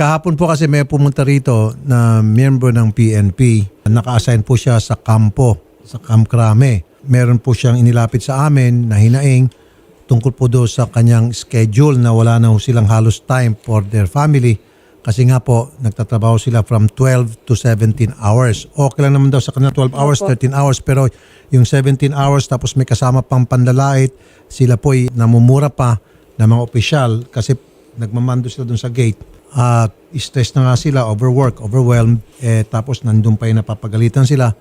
Kahapon po kasi may pumunta rito na miyembro ng PNP. Naka-assign po siya sa kampo, sa Camp Crame. Meron po siyang inilapit sa amin na hinaing tungkol po doon sa kanyang schedule na wala na silang halos time for their family. Kasi nga po, nagtatrabaho sila from 12 to 17 hours. Okay lang naman daw sa kanila 12 hours, 13 hours. Pero yung 17 hours tapos may kasama pang panlalait, sila po ay namumura pa ng mga opisyal kasi nagmamando sila doon sa gate. At stress na nga sila, overwork, overwhelmed. Eh, tapos nandun pa yung napapagalitan sila.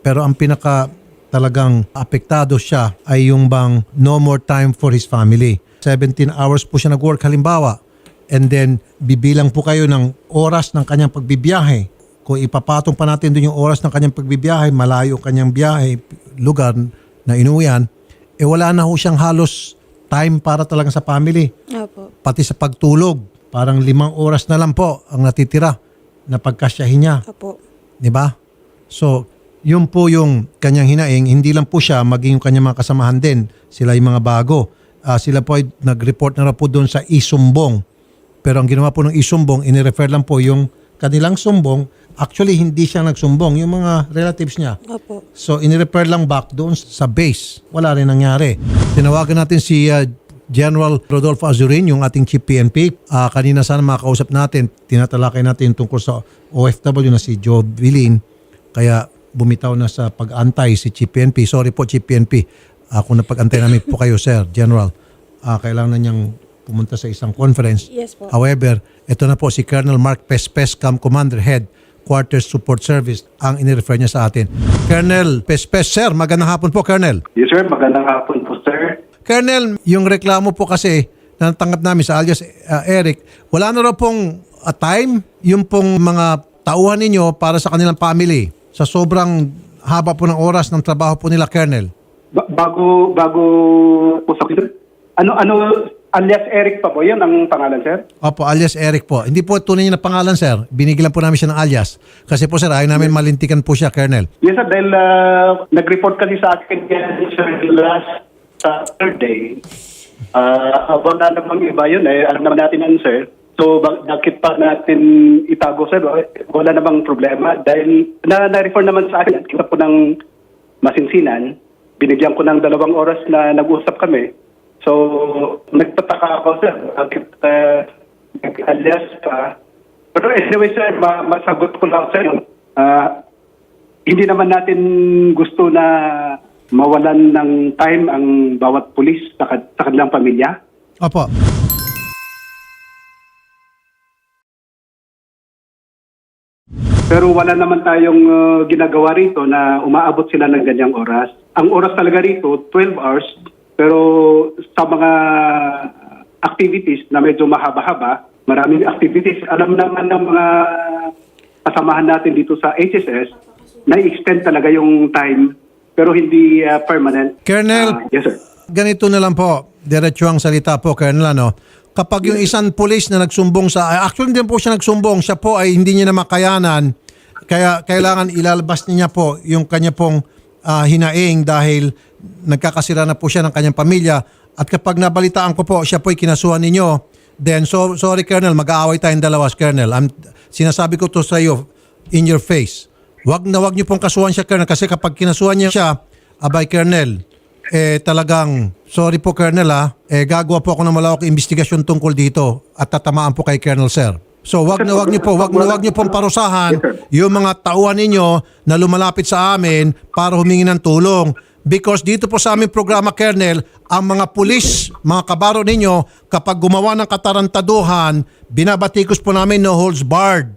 Pero ang pinaka talagang apektado siya ay yung bang no more time for his family. 17 hours po siya nag-work halimbawa. And then bibilang po kayo ng oras ng kanyang pagbibiyahe. Kung ipapatong pa natin doon yung oras ng kanyang pagbibiyahe, malayo ang kanyang biyahe, lugar na inuwian, eh wala na ho siyang halos time para talaga sa family Opo. pati sa pagtulog. Parang limang oras na lang po ang natitira na pagkasyahin niya. Opo. Di ba? So, yun po yung kanyang hinaing. Hindi lang po siya, maging yung kanyang mga kasamahan din. Sila yung mga bago. Ah, sila po ay nag-report na raw po doon sa isumbong. Pero ang ginawa po ng isumbong, inirefer lang po yung kanilang sumbong. Actually, hindi siya nagsumbong. Yung mga relatives niya. Opo. So, inirefer lang back doon sa base. Wala rin nangyari. Tinawagan natin si uh, General Rodolfo Azurin, yung ating Chief PNP. Ah, kanina sana makakausap natin, tinatalakay natin yung tungkol sa OFW na si Joe Vilin. Kaya bumitaw na sa pag-antay si Chief PNP. Sorry po, Chief PNP. Ah, kung napag-antay namin po kayo, Sir, General. Ah, kailangan na niyang pumunta sa isang conference. Yes po. However, ito na po si Colonel Mark Pespes, Camp Commander Head, Quarters Support Service, ang inirefer niya sa atin. Colonel Pespes, sir, magandang hapon po, Colonel. Yes sir, magandang hapon po sir. Colonel, yung reklamo po kasi na natanggap namin sa alias uh, Eric, wala na raw pong uh, time yung pong mga tauhan ninyo para sa kanilang family sa sobrang haba po ng oras ng trabaho po nila, Colonel. Ba- bago bago po sa ano ano alias Eric pa po 'yan ang pangalan sir? Opo, alias Eric po. Hindi po tunay niya na pangalan, sir. Binigilan po namin siya ng alias. Kasi po, sir, ayaw namin malintikan po siya, Colonel. Yes sir, dahil ah, nag-report kasi sa akin yan sir last Saturday. Ah, wala namang iba yun eh. Alam naman natin yan sir. So bak- bakit pa natin itago sir? Wala namang problema dahil na, na-refer naman sa akin kita po ng masinsinan. Binigyan ko ng dalawang oras na nag-usap kami. So, nagtataka ako, sir. Bakit uh, nag-alias pa? Pero anyway, sir, ma- masagot ko lang, sir. Ah, hindi naman natin gusto na mawalan ng time ang bawat pulis sa, ka- sa kanilang pamilya. Opo. Pero wala naman tayong uh, ginagawa rito na umaabot sila ng ganyang oras. Ang oras talaga rito, 12 hours. Pero sa mga activities na medyo mahaba-haba, maraming activities. Alam naman ng mga kasamahan natin dito sa HSS, na-extend talaga yung time pero hindi uh, permanent. Colonel, Ah, yes, sir. ganito na lang po, diretso ang salita po, Colonel, ano? Kapag yung isang pulis na nagsumbong sa, actually hindi po siya nagsumbong, siya po ay hindi niya na makayanan, kaya kailangan ilalabas niya po yung kanya pong ah, hinaing dahil nagkakasira na po siya ng kanyang pamilya. At kapag nabalitaan ko po, siya po ay kinasuhan ninyo, then so, sorry Colonel, mag-aaway tayong dalawa, Colonel. I'm, sinasabi ko to sa iyo in your face. Wag na wag niyo pong kasuhan siya, Colonel, kasi kapag kinasuhan niya siya, abay, Colonel, eh talagang, sorry po Colonel ha, eh gagawa po ako ng malawak investigasyon tungkol dito at tatamaan po kay Colonel Sir. So wag na wag niyo po, wag na wag niyo pong parusahan yung mga tauhan ninyo na lumalapit sa amin para humingi ng tulong. Because dito po sa aming programa, Colonel, ang mga pulis, mga kabaro ninyo, kapag gumawa ng katarantaduhan, binabatikos po namin no holds barred.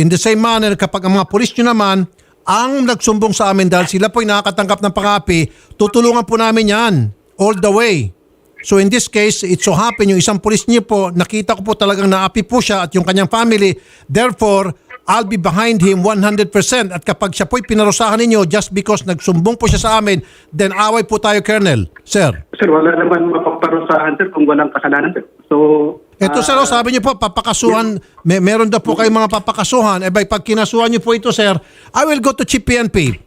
In the same manner, kapag ang mga pulis nyo naman, ang nagsumbong sa amin dahil sila po'y nakakatanggap ng pangapi, tutulungan po namin yan all the way. So in this case, it so happen yung isang pulis niyo po, nakita ko po talagang naapi po siya at yung kanyang family. Therefore, I'll be behind him 100%. At kapag siya po'y pinarusahan ninyo just because nagsumbong po siya sa amin, then away po tayo, Colonel. Sir. Sir, wala naman mapaparusahan, sir, kung walang kasalanan, sir. So, Ito sir, oh, sabi niyo po, papakasuhan, may, meron daw po kayong mga papakasuhan. Eh bay, pag kinasuhan niyo po ito sir, I will go to Chief PNP.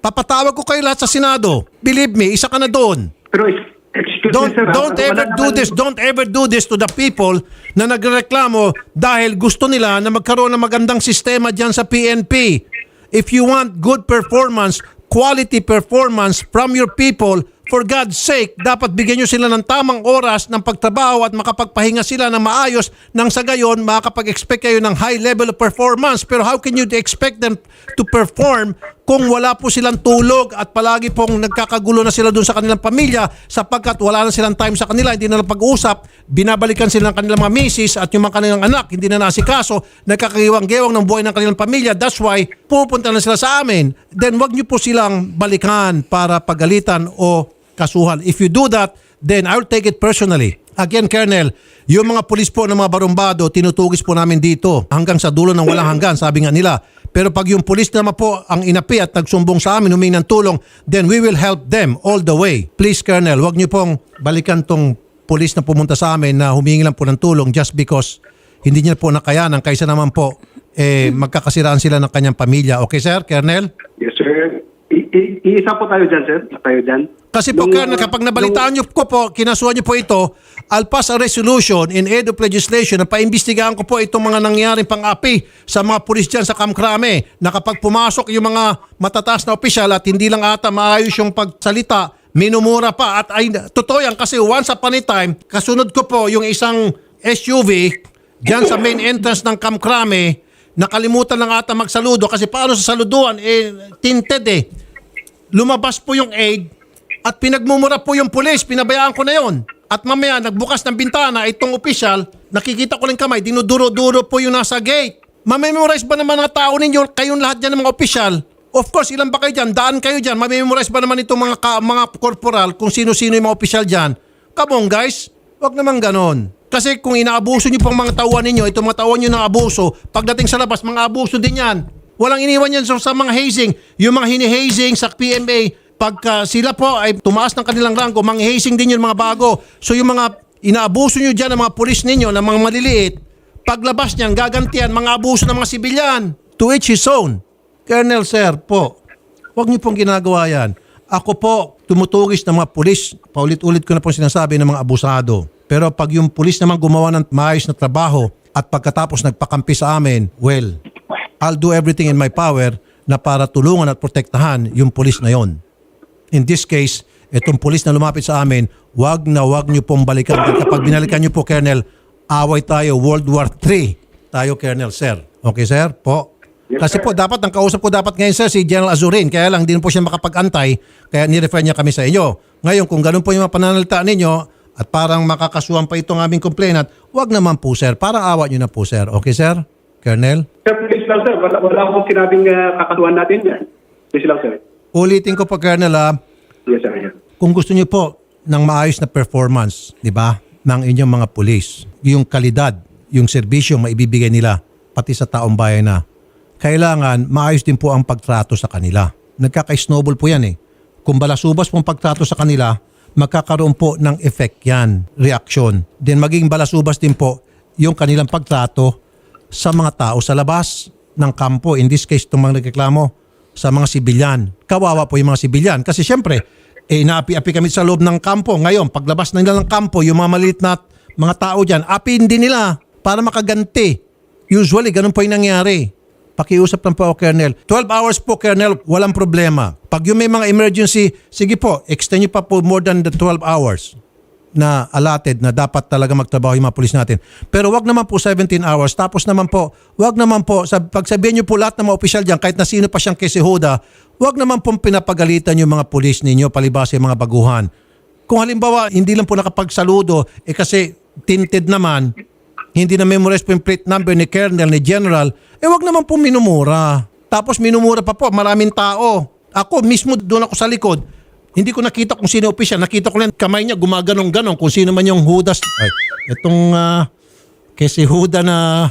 Papatawag ko kayo lahat sa Senado. Believe me, isa ka na doon. Pero ex- Excuse don't me, sir, don't ever do naman- this. Don't ever do this to the people na nagreklamo dahil gusto nila na magkaroon ng magandang sistema diyan sa PNP. If you want good performance, quality performance from your people, for God's sake, dapat bigyan nyo sila ng tamang oras ng pagtrabaho at makapagpahinga sila ng maayos nang sa gayon makakapag-expect kayo ng high level of performance. Pero how can you expect them to perform kung wala po silang tulog at palagi pong nagkakagulo na sila dun sa kanilang pamilya sapagkat wala na silang time sa kanila, hindi na lang pag-usap, binabalikan sila ng kanilang mga misis at yung mga kanilang anak, hindi na nasikaso, nagkakagiwang-gewang ng buhay ng kanilang pamilya. That's why pupunta na sila sa amin. Then wag niyo po silang balikan para pagalitan o kasuhan. If you do that, then I'll take it personally. Again, Colonel, yung mga pulis po ng mga barumbado, tinutugis po namin dito hanggang sa dulo ng walang hanggan, sabi nga nila. Pero pag yung pulis naman po ang inapi at nagsumbong sa amin, humingi ng tulong, then we will help them all the way. Please, Colonel, wag niyo pong balikan tong pulis na pumunta sa amin na humingi lang po ng tulong just because hindi niya po nakayanan kaysa naman po eh, magkakasiraan sila ng kanyang pamilya. Okay, sir, Colonel? Yes, sir. I- i- iisa po tayo dyan, sir. Isa tayo dyan. Kasi po, Nung- Colonel, kapag nabalitaan niyo ko po, kinasuhan niyo po ito, I'll pass a resolution in aid of legislation na paimbestigahan ko po itong mga nangyaring pang-api sa mga pulis dyan sa Kamkrame na kapag pumasok yung mga matataas na opisyal at hindi lang ata maayos yung pagsalita, minumura pa. At ay, totoo yan kasi once upon a time, kasunod ko po yung isang SUV dyan sa main entrance ng Kamkrame, nakalimutan lang ata magsaludo kasi paano sa saluduan, eh, tinted eh lumabas po yung aid at pinagmumura po yung pulis. Pinabayaan ko na yon. At mamaya, nagbukas ng bintana, itong opisyal, nakikita ko lang kamay, dinuduro-duro po yung nasa gate. Mamemorize ba naman ng tao ninyo, kayong lahat dyan ng mga opisyal? Of course, ilan ba kayo dyan? Daan kayo dyan. Mamemorize ba naman itong mga, ka- mga corporal kung sino-sino yung mga opisyal dyan? Come on guys, wag naman ganon. Kasi kung inaabuso nyo pang mga tauhan ninyo, itong mga tauhan nyo ng abuso, pagdating sa labas, mga abuso din yan. Walang iniwan yan sa, sa mga hazing. Yung mga hinihazing sa PMA, pagka sila po ay tumaas ng kanilang ranggo, mga hazing din yung mga bago. So yung mga inaabuso nyo dyan ng mga pulis ninyo, ng mga maliliit, paglabas niyan, gagantihan mga abuso ng mga sibilyan. To each his own. Colonel Sir po, Huwag niyo pong ginagawa yan. Ako po, tumutugis ng mga pulis. Paulit-ulit ko na po sinasabi ng mga abusado. Pero pag yung pulis naman gumawa ng maayos na trabaho at pagkatapos nagpakampi sa amin, well, I'll do everything in my power na para tulungan at protektahan yung pulis na yon. In this case, itong pulis na lumapit sa amin, wag na wag niyo pong balikan. At kapag binalikan niyo po, Colonel, away tayo, World War III. Tayo, Colonel, sir. Okay, sir? Po. Yes, Kasi sir. po, dapat, ang kausap ko dapat ngayon, sir, si General Azurin. Kaya lang, hindi po siya makapag-antay. Kaya nirefer niya kami sa inyo. Ngayon, kung ganun po yung mga pananalita ninyo, at parang makakasuhan pa itong aming complainant, wag naman po, sir. Parang awa niyo na po, sir. Okay, sir? Colonel? Sir, please lang, sir. Wala, wala akong sinabing uh, kakasuhan natin yan. Please lang, sir. Ulitin ko po, Colonel, ah, Yes, sir. Yes. kung gusto niyo po ng maayos na performance, di ba, ng inyong mga pulis, yung kalidad, yung serbisyo maibibigay nila pati sa taong bayan na, kailangan maayos din po ang pagtrato sa kanila. Nagkaka-snowball po yan eh. Kung balasubas pong pagtrato sa kanila, magkakaroon po ng effect yan, reaction. Then maging balasubas din po yung kanilang pagtrato sa mga tao sa labas ng kampo. In this case, itong mga nagreklamo sa mga sibilyan. Kawawa po yung mga sibilyan. Kasi syempre, eh, naapi-api kami sa loob ng kampo. Ngayon, paglabas na nila ng kampo, yung mga maliit na mga tao dyan, apin din nila para makaganti. Usually, ganun po yung nangyari. Pakiusap lang po ako, Colonel. 12 hours po, Colonel, walang problema. Pag yung may mga emergency, sige po, extend nyo pa po more than the 12 hours na allotted na dapat talaga magtrabaho yung mga pulis natin. Pero wag naman po 17 hours. Tapos naman po, wag naman po, sab- pagsabihin nyo po lahat ng mga opisyal dyan, kahit na sino pa siyang kesihoda, wag naman pong pinapagalitan yung mga pulis ninyo palibasa yung mga baguhan. Kung halimbawa, hindi lang po nakapagsaludo, eh kasi tinted naman, hindi na memorize po yung plate number ni Colonel, ni General, eh wag naman po minumura. Tapos minumura pa po, maraming tao. Ako mismo doon ako sa likod, hindi ko nakita kung sino opisyal. Nakita ko lang kamay niya gumaganong-ganon kung sino man yung Judas. Ay, itong ah, kasi Huda na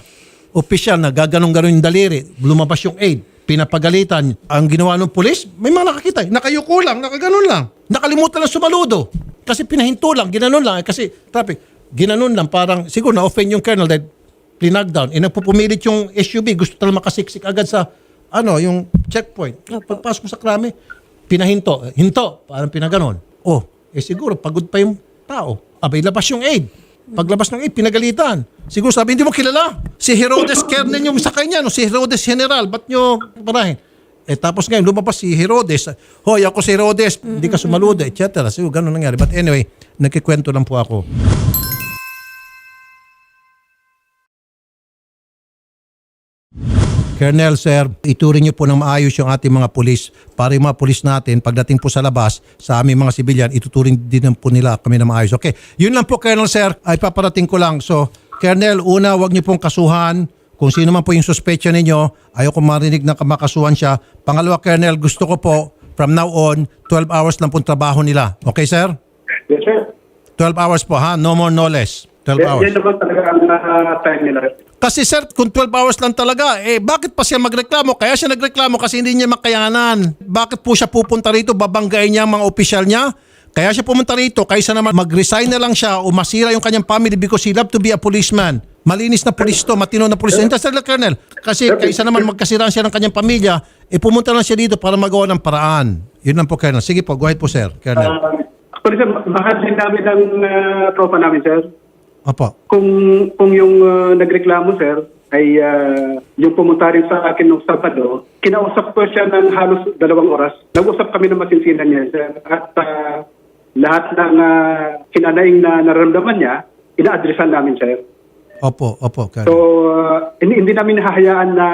opisyal na gaganong-ganon yung daliri. Lumabas yung aid. Pinapagalitan. Ang ginawa ng pulis, may mga nakakita. eh. Nakayuko lang, nakaganon lang. Nakalimutan lang sumaludo. Kasi pinahinto lang, ginanon lang. Eh, Kasi traffic, ginanon lang. Parang siguro na-offend yung colonel dahil plinagdown. Eh, nagpupumilit yung SUV. Gusto talaga makasiksik agad sa ano, yung checkpoint. Pagpasok sa krami, pinahinto. Hinto. Parang pinaganon. Oh, eh siguro pagod pa yung tao. Abay, labas yung aid. Paglabas ng aid, pinagalitan. Siguro sabi, hindi mo kilala. Si Herodes Kernel yung sa kanya, no? si Herodes General. Ba't nyo parahin? Eh tapos ngayon, lumabas si Herodes. Hoy, ako si Herodes, hindi ka sumaludo, etc. Siguro ganun nangyari. But anyway, nagkikwento lang po ako. Colonel, sir, ituring niyo po ng maayos yung ating mga pulis para yung mga pulis natin, pagdating po sa labas, sa aming mga sibilyan, ituturing din po nila kami ng maayos. Okay, yun lang po, Colonel, sir, ay paparating ko lang. So, Colonel, una, wag niyo pong kasuhan. Kung sino man po yung suspecha ninyo, ayoko marinig na makasuhan siya. Pangalawa, Colonel, gusto ko po, from now on, 12 hours lang pong trabaho nila. Okay, sir? Yes, sir. 12 hours po, ha? No more, no less. 12 Yan, hours. yan naman talaga ang uh, time nila. Kasi sir, kung 12 hours lang talaga, eh bakit pa siya magreklamo? Kaya siya nagreklamo kasi hindi niya makayanan. Bakit po siya pupunta rito? Babanggain niya ang mga opisyal niya? Kaya siya pumunta rito kaysa naman mag-resign na lang siya o masira yung kanyang family because he love to be a policeman. Malinis na pulis to, matino na pulis. Hindi, Sir Colonel. Kasi kaysa naman magkasiraan siya ng kanyang pamilya, eh pumunta lang siya dito para magawa ng paraan. Yun lang po, Colonel. Sige po, go ahead po, Sir. Colonel. Uh, actually, sir, mahal din namin ang uh, tropa namin, sir. Opo. Kung kung yung uh, nagreklamo, sir, ay uh, yung pumunta rin sa akin nung Sabado, kinausap ko siya ng halos dalawang oras. Nag-usap kami ng masinsinan niya, sir. At uh, lahat ng uh, kinanaing na nararamdaman niya, ina-addressan namin, sir. Opo, opo, So, Colonel. uh, hindi, hindi namin hahayaan na,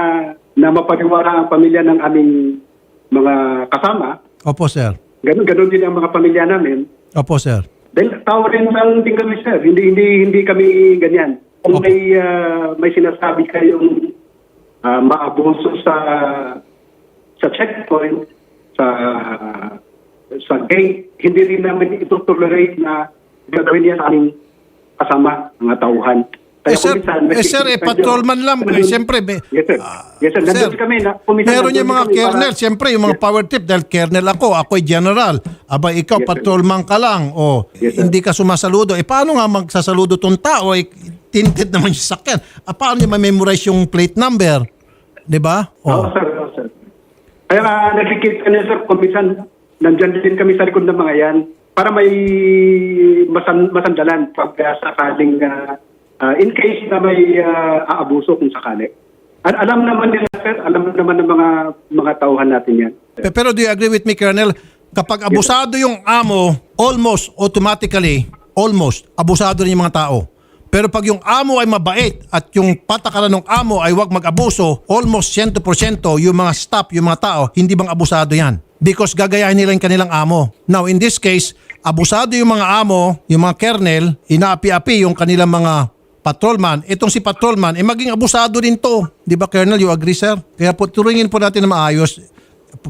na mapaniwala ang pamilya ng aming mga kasama. Opo, Sir. Ganon, ganon din ang mga pamilya namin. Opo, Sir. Dahil tao rin lang din kami, sir. Hindi, hindi, hindi kami ganyan. Kung may, ah, may sinasabi kayong uh, maabuso sa sa checkpoint, sa sa gate, hindi rin namin ito tolerate na gagawin niya sa aming kasama, mga tauhan. Eh, sir, kung minsan, eh, sir, eh, patrolman yun. lang. Eh, siyempre, may- yes, sir. Ah, yes, sir. Nandun sir, kami. Na, Meron yung mga kami para- kernel, siyempre yung mga power trip dahil kernel ako, ako'y general. Aba, ikaw Yes, patrolman ka lang o Yes, sir. hindi ka sumasaludo. Eh paano nga magsasaludo tong tao? Eh, tinted naman yung sakyan. Ah, paano niya ma-memorize yung plate number? Di ba? Oo, Oh. sir. Oo, sir. Kaya nga, nakikita niya, sir, kung minsan, nandyan din kami sa likod ng mga yan para may masan, masandalan pag uh, sakaling, uh, uh, in case na may uh, aabuso kung sakali. Al- alam naman nila, sir, alam naman ng mga mga tauhan natin yan. Pe- Pero do you agree with me, Colonel? Kapag abusado yung amo, almost automatically, almost, abusado rin yung mga tao. Pero pag yung amo ay mabait at yung patakaran ng amo ay wag mag-abuso, almost 100% yung mga staff, yung mga tao, hindi bang abusado yan? Because gagayahin nila yung kanilang amo. Now, in this case, abusado yung mga amo, yung mga kernel, inaapi-api yung kanilang mga patrolman, itong si patrolman, eh maging abusado din to. Di ba, Colonel? You agree, sir? Kaya po, turingin po natin na maayos.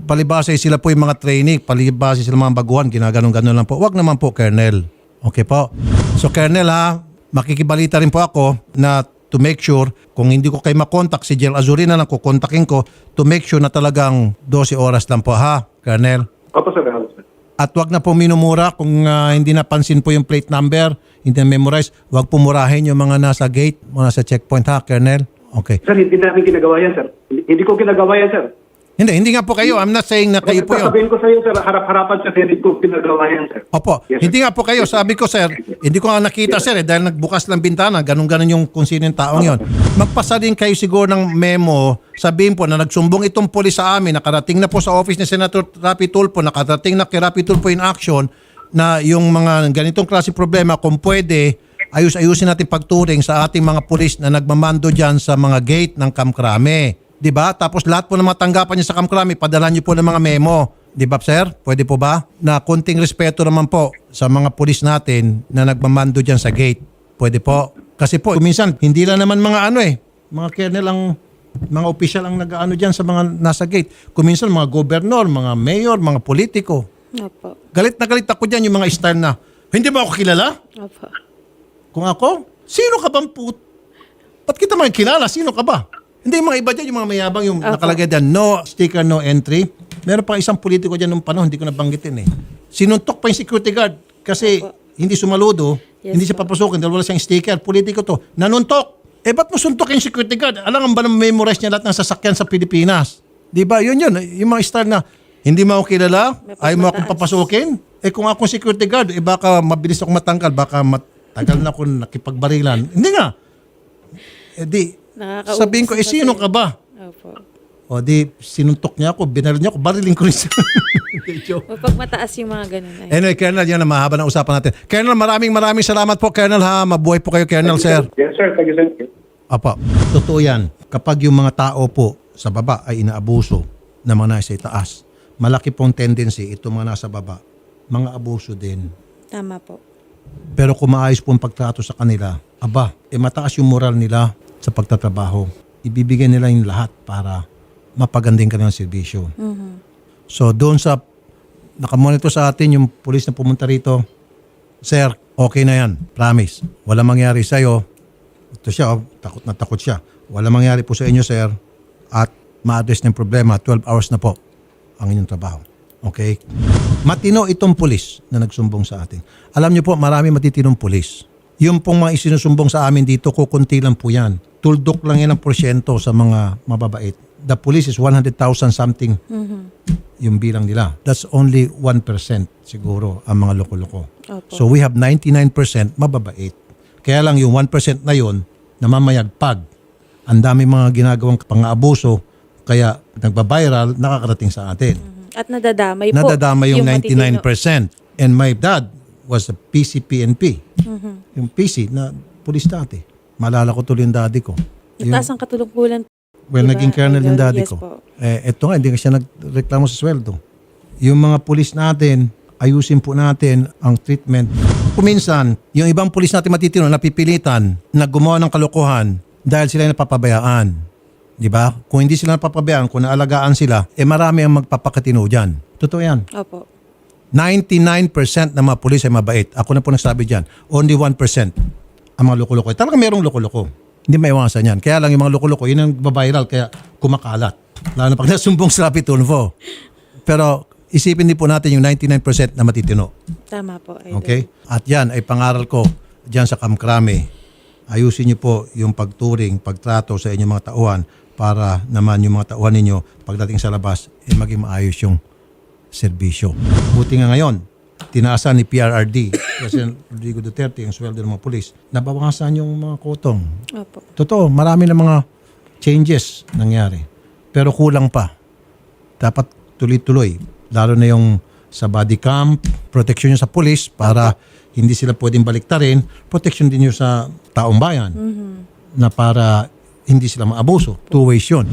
Palibasa sila po yung mga training, palibasa sila mga baguhan, ginaganon-ganon lang po. Wag naman po, Colonel. Okay po. So, Colonel ha, makikibalita rin po ako na to make sure, kung hindi ko kayo makontak, si Jel Azurina lang kukontakin ko to make sure na talagang 12 oras lang po ha, Colonel. Opo, sir. Opo, sir. At wag na po minumura kung ah, hindi napansin po yung plate number, hindi na memorize, wag pumurahin yung mga nasa gate, mga nasa checkpoint ha, Colonel. Okay. Sir, hindi namin ginagawa yan, sir. Hindi, hindi ko ginagawa yan, sir. Hindi, hindi nga po kayo. I'm not saying na kayo po yun. Sasabihin ko sa iyo, sir, harap-harapan sa hindi ko ginagawa yan, sir. Opo, Yes, sir. hindi nga po kayo. Sabi ko, sir, hindi ko nga nakita, sir, eh, dahil nagbukas lang bintana, ganun-ganun yung kung sino yung taong yon. Magpasa din kayo siguro ng memo, sabihin po na nagsumbong itong polis sa amin, nakarating na po sa office ni Senator Rapi Tulfo, nakarating na kay Rapi Tulfo in action, na yung mga ganitong klase problema, kung pwede, ayus-ayusin natin pagturing sa ating mga pulis na nagmamando dyan sa mga gate ng Kamkrame. 'Di ba? Tapos lahat po ng mga tanggapan niyo sa Kamkrami, padala niyo po ng mga memo. 'Di ba, sir? Pwede po ba? Na konting respeto naman po sa mga pulis natin na nagmamando diyan sa gate. Pwede po. Kasi po, minsan, hindi lang naman mga ano eh, mga kernel ang, mga opisyal ang nag-ano diyan sa mga nasa gate. Kuminsan mga gobernador, mga mayor, mga politiko. Opo. Galit na galit ako diyan yung mga style na, hindi mo ako kilala? Opo. Kung ako, sino ka bang put? Ba't kita makikilala? Sino ka ba? Hindi, yung mga iba dyan, yung mga mayabang, yung Opo. nakalagay dyan, no sticker, no entry. Meron pa isang politiko dyan nung panahon, hindi ko nabanggitin eh. Sinuntok pa yung security guard kasi hindi sumaludo, Yes, hindi siya papasukin dahil wala siyang sticker. Politiko to. Nanuntok. Eh, ba't mo suntok yung security guard? Alam ba na memorize niya lahat ng sasakyan sa Pilipinas? Di ba? Yun yun. Yung mga style na, hindi mo ako kilala, ayaw mo akong papasukin, Eh kung ako security guard, eh baka mabilis ako matanggal, baka matagal na ako nakipagbarilan. Hindi nga. Eh di, sabihin ko, eh sino ka ba? Opo. O di, sinuntok niya ako, binaril niya ako, barilin ko rin siya. Pag mataas yung mga ganun ay. Anyway, Colonel, yan na mahaba ng usapan natin. Colonel, maraming maraming salamat po, Colonel ha. Mabuhay po kayo, Colonel, sir. Yes, sir. Thank you, sir. Apa, totoo yan. Kapag yung mga tao po sa baba ay inaabuso ng mga nasa itaas, malaki pong tendency itong mga nasa baba, mga abuso din. Tama po. Pero kung maayos po ang pagtrato sa kanila, aba, eh mataas yung moral nila sa pagtatrabaho. Ibibigay nila yung lahat para mapaganding kanilang serbisyo. So doon sa nakamonitor sa atin yung pulis na pumunta rito, Sir, okay na yan. Promise. Wala mangyari sa'yo. Ito siya, oh, takot na takot siya. Wala mangyari po sa inyo, sir. At ma-address ng problema, 12 hours na po ang inyong trabaho. Okay? Matino itong pulis na nagsumbong sa atin. Alam niyo po, marami matitinong pulis. Yung pong mga isinusumbong sa amin dito, kukunti lang po yan. Tuldok lang yan ang porsyento sa mga mababait. The police is 100,000 something yung bilang nila. That's only 1% siguro ang mga loko-loko. Opo. So we have 99% mababait. Kaya lang yung 1% na yon namamayagpag. Ang dami mga ginagawang pang-aabuso kaya nagba-viral, nakakarating sa atin. At nadadamay po. Nadadama yung, matitino. 99%. And my dad was a PCPNP. Yung PC na pulis dati. Malala ko tuloy yung daddy ko. Yung- Mataas ang katulungkulan. Well, Diba, naging colonel yung daddy Yes ko. po. Eh, eto nga, hindi ka siya nagreklamo sa sweldo. Yung mga pulis natin, ayusin po natin ang treatment. Kuminsan, yung ibang pulis natin matitino, napipilitan na gumawa ng kalokohan dahil sila ay napapabayaan. Di ba? Kung hindi sila napapabayaan, kung naalagaan sila, eh marami ang magpapakatino dyan. Totoo yan. Opo. 99% ng mga pulis ay mabait. Ako na po nagsabi dyan. Only 1% ang mga loko-loko. Talaga merong loko-loko. Hindi maiwasan yan. Kaya lang yung mga loko-loko, yun ang viral kaya kumakalat. Lalo na pag nasumbong sa Rapi Tulfo. Pero isipin din po natin yung 99% na matitino. Tama po. Idol. Okay? At yan ay pangaral ko dyan sa Kamkrame. Ayusin niyo po yung pagturing, pagtrato sa inyong mga tauhan para naman yung mga tauhan ninyo pagdating sa labas, eh maging maayos yung serbisyo. Buti nga ngayon, tinaasan ni PRRD, President Rodrigo Duterte, ang sweldo ng mga pulis, nabawasan yung mga kotong. Opo. Totoo, marami na mga changes nangyari. Pero kulang pa. Dapat tuloy-tuloy. Lalo na yung sa body cam, protection nyo sa police para hindi sila pwedeng baliktarin, protection din nyo sa taong bayan na para hindi sila maabuso. Two ways yun.